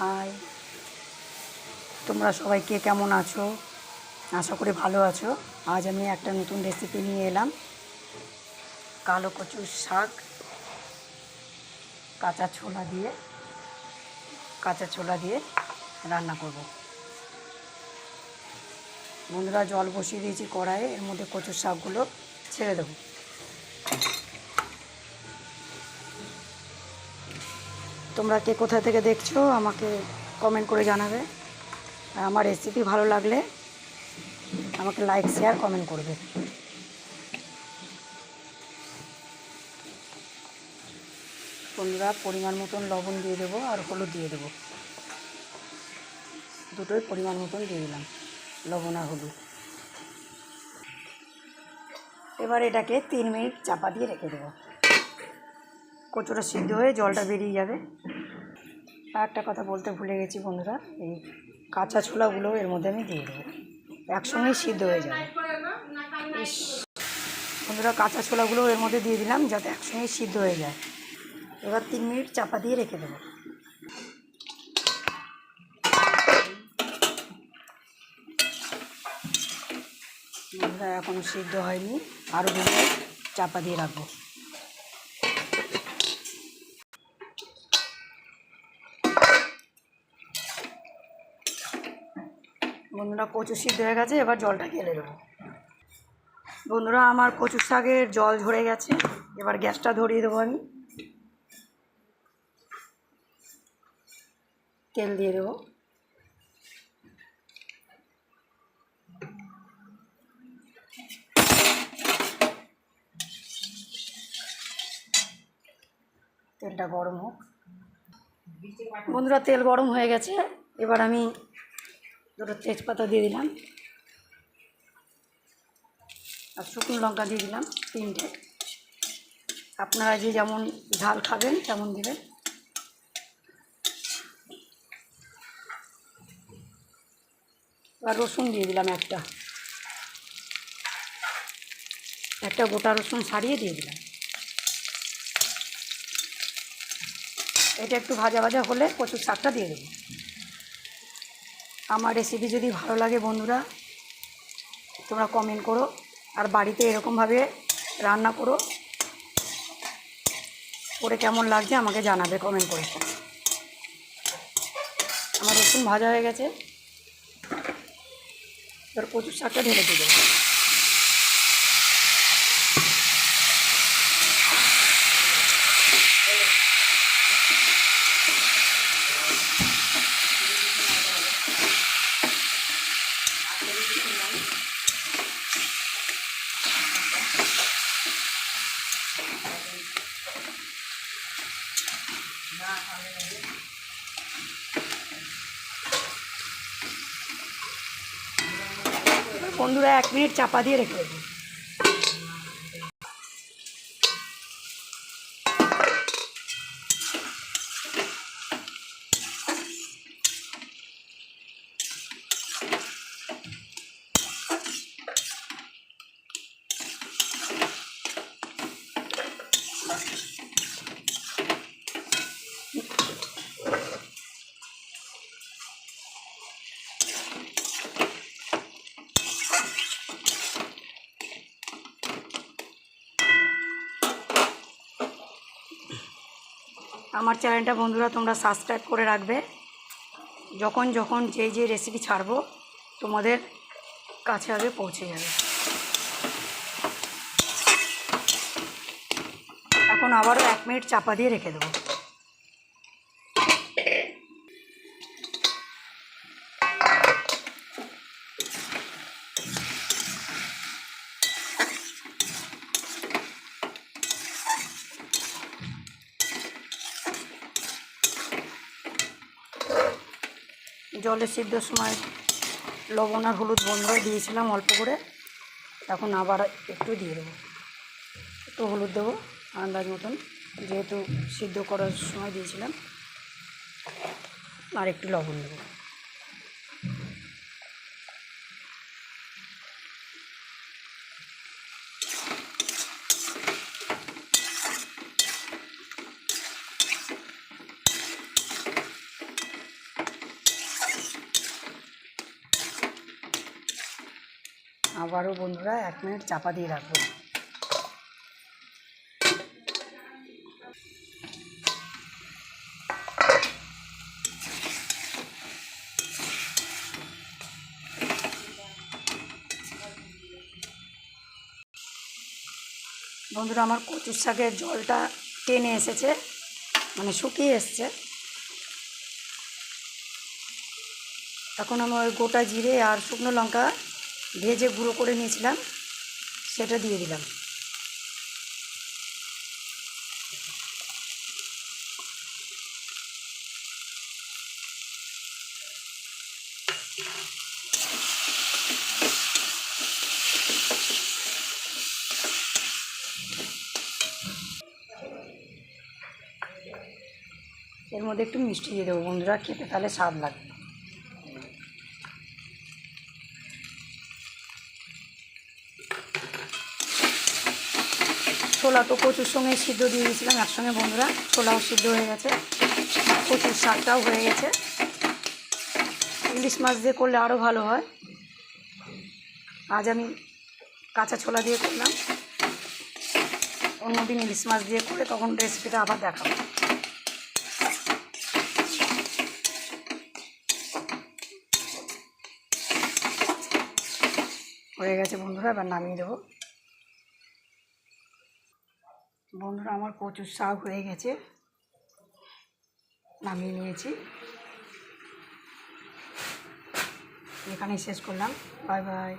High তোমরা সবাই কে কেমন আছো? আশা করি ভালো আছো। আজ আমি একটা নতুন রেসিপি নিয়ে এলাম। কালো কচুর শাক, কাঁচা ছোলা দিয়ে, কাঁচা ছোলা দিয়ে রান্না করব। বন্ধুরা, জল বসিয়ে দিয়েছি কড়াইয়ে। এর মধ্যে কচুর শাকগুলো ছেড়ে দেবো। তোমরা কে কোথা থেকে দেখছ, আমাকে কমেন্ট করে জানাবে। আর আমার রেসিপি ভালো লাগলে আমাকে লাইক শেয়ার কমেন্ট করবে। বন্ধুরা, পরিমাণ মতন লবণ দিয়ে দেবো আর হলুদ দিয়ে দেবো। দুটোই পরিমাণ মতন দিয়ে দিলাম, লবণ আর হলুদ। এবার এটাকে তিন মিনিট চাপা দিয়ে রেখে দেবো। কচুটা সিদ্ধ হয়ে জলটা বেরিয়ে যাবে। আর একটা কথা বলতে ভুলে গেছি বন্ধুরা, এই কাঁচা ছোলাগুলো এর মধ্যে আমি দিয়ে দেবো। একসঙ্গেই সিদ্ধ হয়ে যাবে। বন্ধুরা, কাঁচা ছোলাগুলো এর মধ্যে দিয়ে দিলাম যাতে একসঙ্গেই সিদ্ধ হয়ে যায়। এবার তিন মিনিট চাপা দিয়ে রেখে দেবো। বন্ধুরা এখনও সিদ্ধ হয়নি। আরও চাপা দিয়ে রাখব। বন্ধুরা কচু সিদ্ধ হয়ে গেছে, এবার জলটা গেলে দেবো। বন্ধুরা, আমার কচু শাকের জল ঝরে গেছে, এবার গ্যাসটা ধরিয়ে দেবো আমি। তেল দিয়ে দেবো। তেলটা গরম হোক। বন্ধুরা, তেল গরম হয়ে গেছে, এবার আমি দুটো তেজপাতা দিয়ে দিলাম। আর শুকনো লঙ্কা দিয়ে দিলাম তিনটে। আপনারা যে যেমন ঝাল খাবেন তেমন দেবেন। আর রসুন দিয়ে দিলাম একটা। একটা গোটা রসুন ছাড়িয়ে দিয়ে দিলাম। এটা একটু ভাজা ভাজা হলে কচুর শাকটা দিয়ে দেবো। আমার রেসিপি যদি ভালো লাগে বন্ধুরা, তোমরা কমেন্ট করো। আর বাড়িতে এরকমভাবে রান্না করো। করে কেমন লাগছে আমাকে জানাবে কমেন্ট করে। আমার রসুন ভাজা হয়ে গেছে। এবার প্রচুর শাকটা ঢেলে দিয়ে বন্ধুরা এক মিনিট চাপা দিয়ে রেখে দেবো আমার চ্যানেলটা বন্ধুরা তোমরা সাবস্ক্রাইব করে রাখবে। যখন যখন যে যে রেসিপি ছাড়বো, তোমাদের কাছে আগে পৌঁছে যাবে। এখন আবারও এক মিনিট চাপা দিয়ে রেখে দেবো। জলে সিদ্ধর সময় লবণ আর হলুদ বন্ধ দিয়েছিলাম অল্প করে। এখন আবার একটু দিয়ে দেবো। একটু হলুদ দেবো আন্দাজ মতন, যেহেতু সিদ্ধ করার সময় দিয়েছিলাম। আর একটু লবণ দেবো। আবারও বন্ধুরা এক মিনিট চাপা দিয়ে রাখব। বন্ধুরা, আমার কচুর শাকের জলটা টেনে এসেছে মানে শুকিয়ে এসছে। এখন আমি ওই গোটা জিরে আর শুকনো লঙ্কা ভেজে গুঁড়ো করে নিয়েছিলাম, সেটা দিয়ে দিলাম। এর মধ্যে একটু মিষ্টি দিয়ে দেবো বন্ধুরা, খেতে তাহলে স্বাদ লাগবে। ছোলা তো কচুর সঙ্গে সিদ্ধ দিয়ে দিয়েছিলাম, একসঙ্গে বন্ধুরা, ছোলাও সিদ্ধ হয়ে গেছে, কচুর শাকটাও হয়ে গেছে। ইলিশ মাছ দিয়ে করলে আরও ভালো হয়। আজ আমি কাঁচা ছোলা দিয়ে করলাম। অন্যদিন ইলিশ মাছ দিয়ে করে তখন রেসিপিটা আবার দেখাবো। হয়ে গেছে বন্ধুরা, এবার নামিয়ে দেবো। বন্ধুরা আমার কচুর শাক হয়ে গেছে। নামিয়ে নিয়েছি। এখানেই শেষ করলাম। Bye bye.